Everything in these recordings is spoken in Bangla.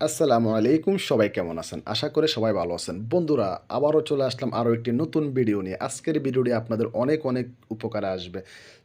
আসসালামু আলাইকুম, সবাই কেমন আছেন? আশা করে সবাই ভালো আছেন। বন্ধুরা, আবারও চলে আসলাম আরও একটি নতুন ভিডিও নিয়ে। আজকের ভিডিওটি আপনাদের অনেক অনেক উপকারে আসবে।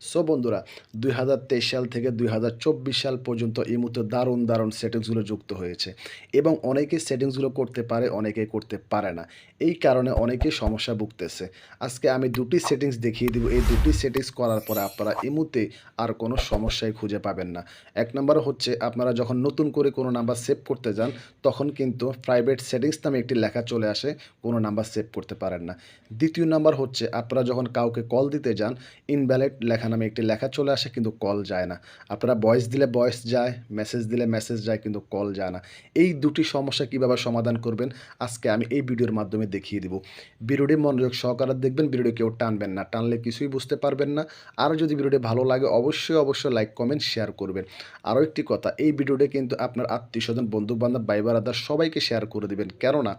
সো বন্ধুরা, দুই হাজার তেইশ সাল থেকে দুই হাজার চব্বিশ সাল পর্যন্ত এই মুহূর্তে দারুণ দারুণ সেটিংসগুলো যুক্ত হয়েছে। এবং অনেকে সেটিংসগুলো করতে পারে অনেকে করতে পারে না। এই কারণে অনেকেই সমস্যা ভুগতেছে। আজকে আমি দুটি সেটিংস দেখিয়ে দিব। এই দুটি সেটিংস করার পরে আপনারা এই মুহূর্তে আর কোনো সমস্যাই খুঁজে পাবেন না। এক নম্বর হচ্ছে, আপনারা যখন নতুন করে কোনো নাম্বার সেভ করতে যান, তখন কিন্তু প্রাইভেট সেটিংস নামে একটি লেখা চলে আসে, কোনো নাম্বার সেভ করতে পারেন না। দ্বিতীয় নাম্বার হচ্ছে, আপনারা যখন কাউকে কল দিতে যান ইনভ্যালিড লেখা নামে একটি লেখা চলে আসে, কিন্তু কল যায় না। আপনারা ভয়েস দিলে ভয়েস যায় মেসেজ দিলে মেসেজ যায়, কিন্তু কল যায় না। এই দুটি সমস্যা কীভাবে সমাধান করবেন, আজকে আমি এই ভিডিওর মাধ্যমে দেখিয়ে দিব। ভিডিওটি মনোযোগ সহকারে দেখবেন, ভিডিওটি কেউ টানবেন না। টানলে কিছুই বুঝতে পারবেন না। আর যদি ভিডিওটি ভালো লাগে, অবশ্যই অবশ্যই লাইক কমেন্ট শেয়ার করবেন। আরও একটি কথা, এই ভিডিওটি কিন্তু আপনার আত্মীয় স্বজন বন্ধু বান্ধব ভাই বারাদার সবাইকে শেয়ার করে দিবেন। কেননা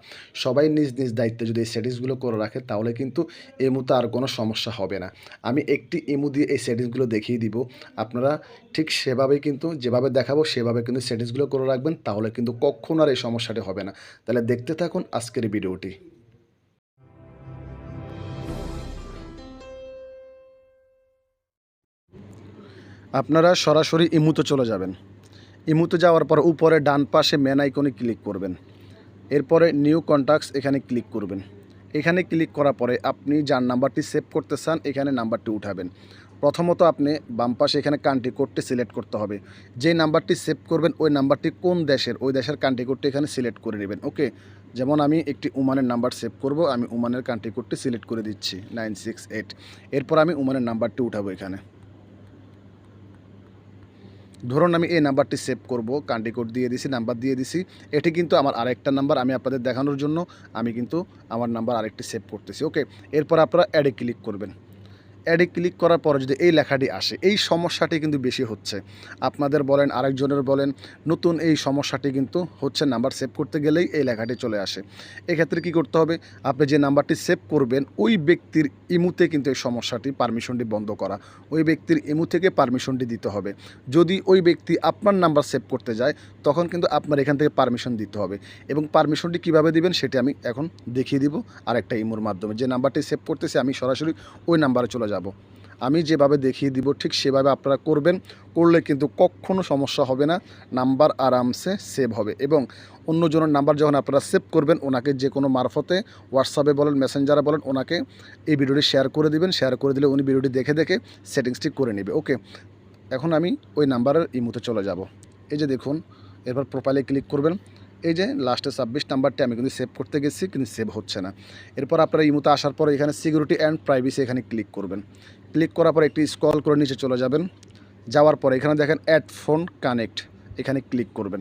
সবাই নিজ নিজ দায়িত্বে যদি এই সেটিংসগুলো করে রাখে, তাহলে কিন্তু এই মুহূর্তে আর কোনো সমস্যা হবে না। আমি একটি ইমু দিয়ে এই সেটিংসগুলো দেখিয়ে দিব। আপনারা ঠিক সেভাবেই কিন্তু, যেভাবে দেখাবো, সেভাবে কিন্তু সেটিংসগুলো করে রাখবেন, তাহলে কিন্তু কখনো আর এই সমস্যাটি হবে না। তাহলে দেখতে থাকুন আজকের ভিডিওটি। আপনারা সরাসরি ইমুতে চলে যাবেন। ইমুতে যাওয়ার পর উপরে ডান পাশে ম্যান আইকনে ক্লিক করবেন। এরপরে নিউ কন্ট্যাক্টস এখানে ক্লিক করবেন। এখানে ক্লিক করার পরে আপনি যার নাম্বারটি সেভ করতে চান, এখানে নাম্বারটি উঠাবেন। প্রথমত আপনি বাম পাশে এখানে কান্ট্রি কোডটি সিলেক্ট করতে হবে। যে নাম্বারটি সেভ করবেন, ওই নাম্বারটি কোন দেশের? ওই দেশের কান্ট্রি কোডটি এখানে সিলেক্ট করে নেবেন ওকে যেমন আমি একটি উমানের নাম্বার সেভ করব, আমি উমানের কান্ট্রি কোডটি সিলেক্ট করে দিচ্ছি নাইন সিক্স এইট এরপর আমি উমানের নাম্বারটি উঠাবো এখানে। ধরুন আমি এই নাম্বারটি সেভ করব কান্ট্রি কোড দিয়ে দিছি, নাম্বার দিয়ে দিছি। এটি কিন্তু আমার আরেকটা নাম্বার আমি আপনাদের দেখানোর জন্য আমি কিন্তু আমার নাম্বার আরেকটি সেভ করতেছি। ওকে, এরপর আপনারা অ্যাডে ক্লিক করবেন। অ্যাডে ক্লিক করার পরে যদি এই লেখাটি আসে, এই সমস্যাটি কিন্তু বেশি হচ্ছে। আপনাদের বলেন, আরেকজনের বলেন, নতুন এই সমস্যাটি কিন্তু হচ্ছে নাম্বার সেভ করতে গেলেই এই লেখাটি চলে আসে। এক্ষেত্রে কি করতে হবে? আপনি যে নাম্বারটি সেভ করবেন, ওই ব্যক্তির ইমুতে কিন্তু এই সমস্যাটি, পারমিশনটি বন্ধ করা। ওই ব্যক্তির ইমু থেকে পারমিশনটি দিতে হবে। যদি ওই ব্যক্তি আপনার নাম্বার সেভ করতে যায়, তখন কিন্তু আপনার এখান থেকে পারমিশন দিতে হবে। এবং পারমিশনটি কীভাবে দিবেন, সেটি আমি এখন দেখিয়ে দিব আরেকটা ইমোর মাধ্যমে। যে নাম্বারটি সেভ করতেছে, আমি সরাসরি ওই নাম্বারে চলে যাব। আমি যেভাবে দেখিয়ে দিব, ঠিক সেভাবে আপনারা করবেন। করলে কিন্তু কখনো সমস্যা হবে না। নাম্বার আরামসে সেভ হবে এবং অন্যজনের নাম্বার যখন আপনারা সেভ করবেন, ওনাকে যে কোনো মারফতে হোয়াটসঅ্যাপে বলেন মেসেঞ্জারে বলেন, ওনাকে এই ভিডিওটি শেয়ার করে দিবেন। শেয়ার করে দিলে উনি ভিডিওটি দেখে দেখে সেটিংসটি করে নেবে। ওকে এখন আমি ওই নাম্বারের ইমুতে চলে যাব। এই যে দেখুন, এরপর প্রোফাইলে ক্লিক করবেন। এই যে লাস্টে ছাব্বিশ নাম্বারটি আমি কিন্তু সেভ করতে গেছি, কিন্তু সেভ হচ্ছে না। এরপর আপনারা ইমুতে আসার পর এখানে সিকিউরিটি অ্যান্ড প্রাইভেসি এখানে ক্লিক করবেন। ক্লিক করার পর একটি স্ক্রল করে নিচে চলে যাবেন। যাওয়ার পর এখানে দেখেন অ্যাড ফোন কানেক্ট এখানে ক্লিক করবেন।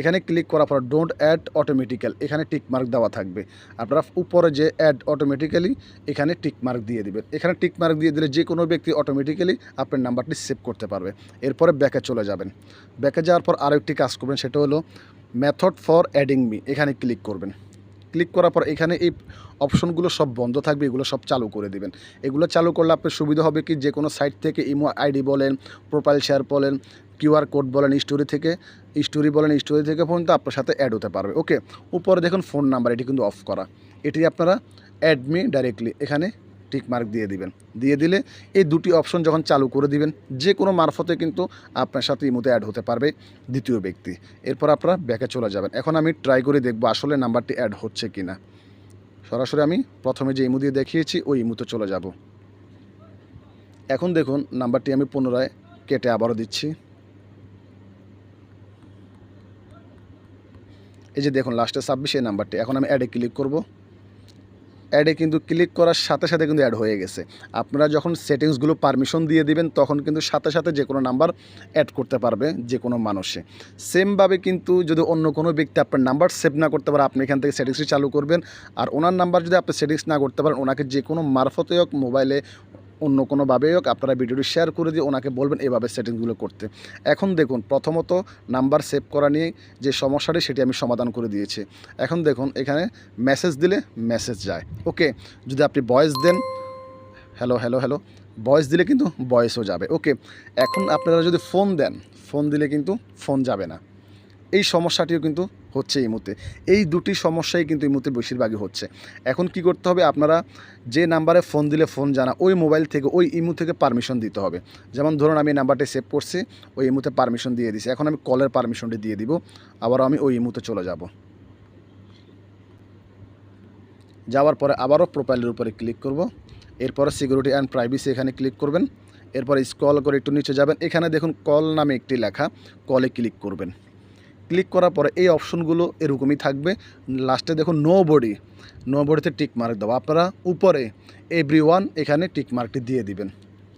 এখানে ক্লিক করার পর ডোন্ট অ্যাড অটোমেটিক্যাল এখানে টিক মার্ক দেওয়া থাকবে। আপনারা উপরে যে অ্যাড অটোমেটিক্যালি এখানে টিক মার্ক দিয়ে দিবেন। এখানে টিক মার্ক দিয়ে দিলে যে কোনো ব্যক্তি অটোমেটিক্যালি আপনার নাম্বারটি সেভ করতে পারবে। এরপরে ব্যাকে চলে যাবেন। ব্যাকে যাওয়ার পর আরও একটি কাজ করবেন, সেটা হলো মেথড ফর অ্যাডিং মি এখানে ক্লিক করবেন। ক্লিক করার পর এখানে এই অপশনগুলো সব বন্ধ থাকবে, এগুলো সব চালু করে দিবেন। এগুলো চালু করলে আপনার সুবিধা হবে কি? যে কোনো সাইট থেকে ইমো আইডি বলেন প্রোফাইল শেয়ার বলেন কিউআর কোড বলেন স্টোরি থেকে, স্টোরি বলেন স্টোরি থেকে পর্যন্ত আপনার সাথে অ্যাড হতে পারবে। ওকে উপরে দেখুন ফোন নাম্বার এটি কিন্তু অফ করা। এটি আপনারা অ্যাডমি ডাইরেক্টলি এখানে টিক মার্ক দিয়ে দিবেন। দিয়ে দিলে এই দুটি অপশন যখন চালু করে দিবেন যে কোনো মারফতে কিন্তু আপনার সাথে ইমোতে অ্যাড হতে পারবে দ্বিতীয় ব্যক্তি। এরপর আপনারা ব্যাকে চলে যাবেন। এখন আমি ট্রাই করে দেখব আসলে নাম্বারটি অ্যাড হচ্ছে কি না সরাসরি আমি প্রথমে যে ইমু দিয়ে দেখিয়েছি, ওই ইমুতে চলে যাব। এখন দেখুন নাম্বারটি আমি পুনরায় কেটে আবারও দিচ্ছি। এই যে দেখুন লাস্টে ছাব্বিশ এই নাম্বারটি এখন আমি অ্যাডে ক্লিক করব। অ্যাডে কিন্তু ক্লিক করার সাথে সাথে কিন্তু অ্যাড হয়ে গেছে। আপনারা যখন সেটিংসগুলো পারমিশন দিয়ে দিবেন, তখন কিন্তু সাথে সাথে যে কোনো নাম্বার অ্যাড করতে পারবে যে কোনো মানুষে। সেমভাবে কিন্তু যদি অন্য কোনো ব্যক্তি আপনার নাম্বার সেভ না করতে পারে, আপনি এখান থেকে সেটিংসটি চালু করবেন। আর ওনার নাম্বার যদি আপনি সেটিংস না করতে পারেন, ওনাকে যে কোনো মারফতে হোক মোবাইলে অন্য কোনোভাবেই হোক, আপনারা ভিডিওটি শেয়ার করে দিয়ে ওনাকে বলবেন এভাবে সেটিংসগুলো করতে। এখন দেখুন, প্রথমত নাম্বার সেভ করা নিয়ে যে সমস্যাটি, সেটি আমি সমাধান করে দিয়েছি। এখন দেখুন, এখানে মেসেজ দিলে মেসেজ যায়। ওকে যদি আপনি ভয়েস দেন হ্যালো হ্যালো হ্যালো ভয়েস দিলে কিন্তু ভয়েসও যাবে। ওকে এখন আপনারা যদি ফোন দেন ফোন দিলে কিন্তু ফোন যাবে না। এই সমস্যাটিও কিন্তু হচ্ছে এই মুহূর্তে। এই দুটি সমস্যাই কিন্তু এই মুহূর্তে বেশিরভাগই হচ্ছে। এখন কি করতে হবে? আপনারা যে নাম্বারে ফোন দিলে ফোন জানা, ওই মোবাইল থেকে, ওই ইমু থেকে পারমিশন দিতে হবে। যেমন ধরুন আমি নাম্বারটি সেভ করছি, ওই ইমুতে পারমিশন দিয়ে দিছি। এখন আমি কলের পারমিশনটি দিয়ে দিব আবার আমি ওই ইমুতে চলে যাব। যাওয়ার পরে আবারও প্রোফাইলের উপরে ক্লিক করব। এরপরে সিকিউরিটি অ্যান্ড প্রাইভেসি এখানে ক্লিক করবেন। এরপরে স্ক্রল করে একটু নিচে যাবেন। এখানে দেখুন কল নামে একটি লেখা কলে ক্লিক করবেন। ক্লিক করার পরে এই অপশনগুলো এরকমই থাকবে। লাস্টে দেখুন নো বডি নো বডিতে টিক মার্ক দেবো। আপনারা উপরে এভরি ওয়ান এখানে টিক মার্কটি দিয়ে দিবেন।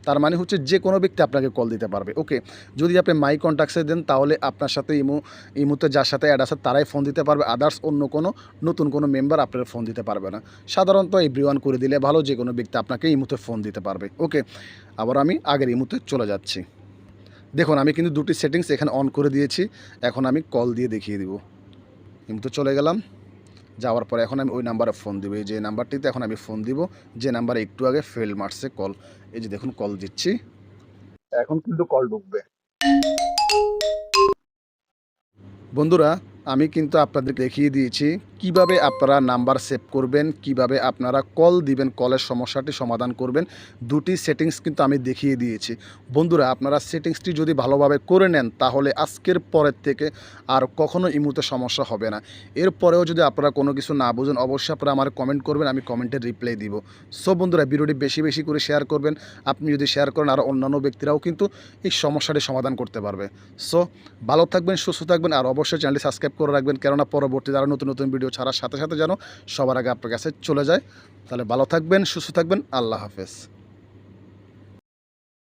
তার মানে হচ্ছে যে কোনো ব্যক্তি আপনাকে কল দিতে পারবে। ওকে, যদি আপনি মাই কন্ট্যাক্টসে দেন, তাহলে আপনার সাথে ইমো ইমোতে যার সাথে অ্যাড আছে, তারাই ফোন দিতে পারবে। আদার্স অন্য কোনো নতুন কোনো মেম্বার আপনার ফোন দিতে পারবে না। সাধারণত এভরি ওয়ান করে দিলে ভালো, যে কোনো ব্যক্তি আপনাকে ইমোতে ফোন দিতে পারবে। ওকে, আবার আমি আগের ইমোতে চলে যাচ্ছি। দেখুন আমি কিন্তু দুটি সেটিংস এখানে অন করে দিয়েছি। এখন আমি কল দিয়ে দেখিয়ে দিব। কিন্তু চলে গেলাম। যাওয়ার পরে এখন আমি ওই নাম্বারে ফোন দিব। এই যে নাম্বারটিতে এখন আমি ফোন দিব। যে নাম্বারে একটু আগে ফেল মারছে কল এই যে দেখুন কল দিচ্ছি। এখন কিন্তু কল ঢুকবে। বন্ধুরা আমি কিন্তু আপনাদের দেখিয়ে দিয়েছি। কীভাবে আপনারা নাম্বার সেভ করবেন, কীভাবে আপনারা কল দিবেন, কলের সমস্যাটি সমাধান করবেন, দুটি সেটিংস কিন্তু আমি দেখিয়ে দিয়েছি। বন্ধুরা, আপনারা সেটিংসটি যদি ভালোভাবে করে নেন, তাহলে আজকের পরের থেকে আর কখনো ইমুতে সমস্যা হবে না। এরপরেও যদি আপনারা কোনো কিছু না বুঝেন, অবশ্যই আপনারা আমার কমেন্ট করবেন, আমি কমেন্টের রিপ্লাই দিব। সো বন্ধুরা, ভিডিওটি বেশি বেশি করে শেয়ার করবেন। আপনি যদি শেয়ার করেন, আর অন্যান্য ব্যক্তিরাও কিন্তু এই সমস্যাটি সমাধান করতে পারবে। সো ভালো থাকবেন, সুস্থ থাকবেন, আর অবশ্যই চ্যানেলটি সাবস্ক্রাইব করে রাখবেন। কেননা, পরবর্তীতে আরও নতুন নতুন ভিডিও ছাড়ার সাথে সাথে যেন সবার আগে আপনার কাছে চলে যায়। তাহলে ভালো থাকবেন, সুস্থ থাকবেন, আল্লাহ হাফেজ।